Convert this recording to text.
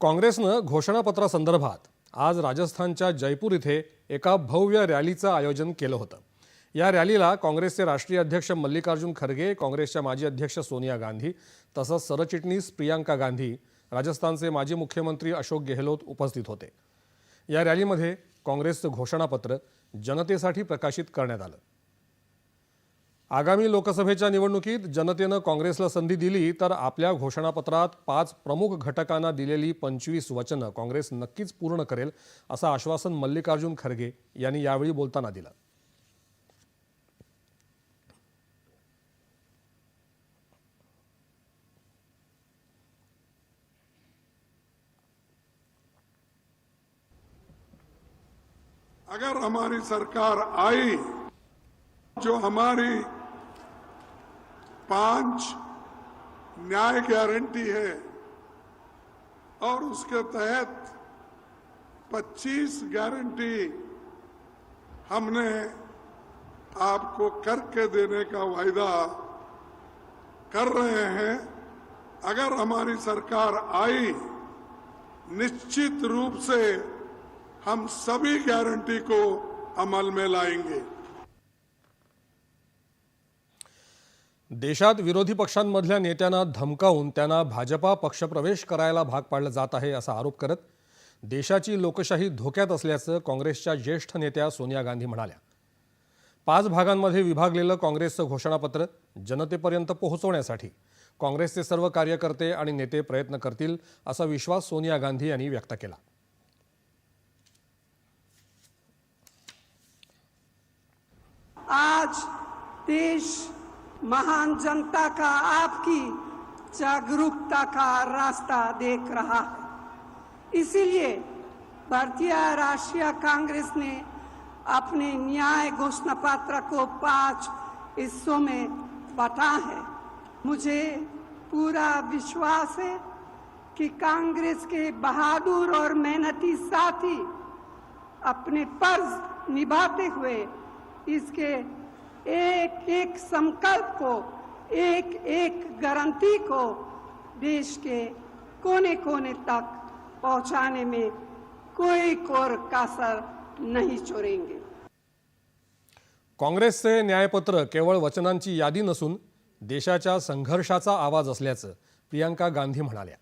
काँग्रेसनं घोषणापत्रासंदर्भात आज राजस्थानच्या जयपूर इथे एका भव्य रॅलीचं आयोजन केलं होतं. या रॅलीला काँग्रेसचे राष्ट्रीय अध्यक्ष मल्लिकार्जुन खरगे काँग्रेसच्या माजी अध्यक्ष सोनिया गांधी तसंच सरचिटणीस प्रियांका गांधी राजस्थानचे माजी मुख्यमंत्री अशोक गेहलोत उपस्थित होते. या रॅलीमध्ये काँग्रेसचं घोषणापत्र जनतेसाठी प्रकाशित करण्यात आलं. आगामी लोकसभेच्या निवडणुकीत जनतेनं काँग्रेसला संधी दिली तर आपल्या घोषणापत्रात पाच प्रमुख घटकांना दिलेली पंचवीस वचनं काँग्रेस नक्कीच पूर्ण करेल असं आश्वासन मल्लिकार्जुन खरगे यांनी यावेळी बोलताना दिलं. अगर हमारी सरकार आई जो हमारी पाँच न्याय गारंटी है और उसके तहत 25 गारंटी हमने आपको करके देने का वायदा कर रहे हैं। अगर हमारी सरकार आई, निश्चित रूप से हम सभी गारंटी को अमल में लाएँगे। देशात विरोधी पक्षांमधल्या नेत्यांना धमकावून त्यांना भाजपा पक्षप्रवेश करायला भाग पाडलं जात आहे असा आरोप करत देशाची लोकशाही धोक्यात असल्याचं काँग्रेसच्या ज्येष्ठ नेत्या सोनिया गांधी म्हणाल्या. पाच भागांमध्ये विभागलेलं काँग्रेसचं घोषणापत्र जनतेपर्यंत पोहोचवण्यासाठी काँग्रेसचे सर्व कार्यकर्ते आणि नेते प्रयत्न करतील असा विश्वास सोनिया गांधी यांनी व्यक्त केला. आज देश महान जनता का आपकी जागरूकता का रास्ता देख रहा है। इसीलिए भारतीय राष्ट्रीय कांग्रेस ने अपने न्याय घोषणा पत्र को पाँच हिस्सों में बांटा है। मुझे पूरा विश्वास है कि कांग्रेस के बहादुर और मेहनती साथी अपने फ़र्ज़ निभाते हुए इसके एक एक संकल्प को एक एक गारंटी को देश के कोने कोने तक पहुंचाने में कोई कोर कासर नहीं छोड़ेंगे। काँग्रेसचे न्यायपत्र केवळ वचनांची यादी नसून देशाच्या संघर्षाचा आवाज असल्याचं प्रियांका गांधी म्हणाल्या।